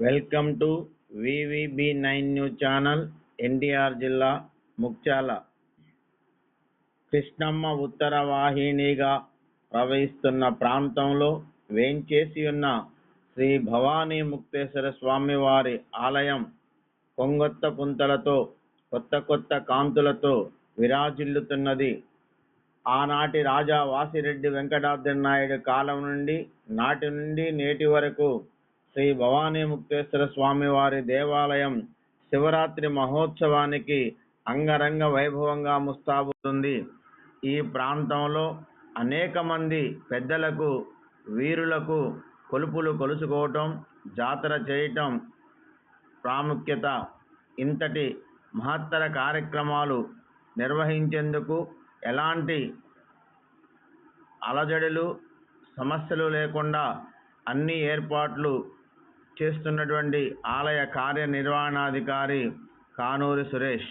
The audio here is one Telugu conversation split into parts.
Welcome to VVB nine news channel NTR జిల్లా ముఖ్యాల కృష్ణమ్మ ఉత్తర వాహినిగా ప్రవహిస్తున్న ప్రాంతంలో వేంచేసి ఉన్న శ్రీ భవానీ ముక్తేశ్వర స్వామి వారి ఆలయం కొంగొత్త పుంతలతో కొత్త కొత్త కాంతులతో విరాజిల్లుతున్నది. ఆనాటి రాజా వాసిరెడ్డి వెంకటాద్రి నాయుడు కాలం నుండి నాటి నుండి నేటి వరకు శ్రీ భవానీ ముక్తేశ్వర స్వామి వారి దేవాలయం శివరాత్రి మహోత్సవానికి అంగరంగ వైభవంగా ముస్తాబుతుంది. ఈ ప్రాంతంలో అనేక మంది పెద్దలకు వీరులకు కొలుపులు కొలుసుకోవటం జాతర చేయటం ప్రాముఖ్యత. ఇంతటి మహత్తర కార్యక్రమాలు నిర్వహించేందుకు ఎలాంటి అలజడులు సమస్యలు లేకుండా అన్ని ఏర్పాట్లు చేస్తున్నటువంటి ఆలయ కార్యనిర్వహణాధికారి కానూరి సురేష్.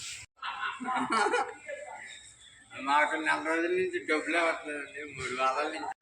మాకు నెల రోజుల నుంచి డబ్బులే వస్తుందండి మూడు వారాల నుంచి.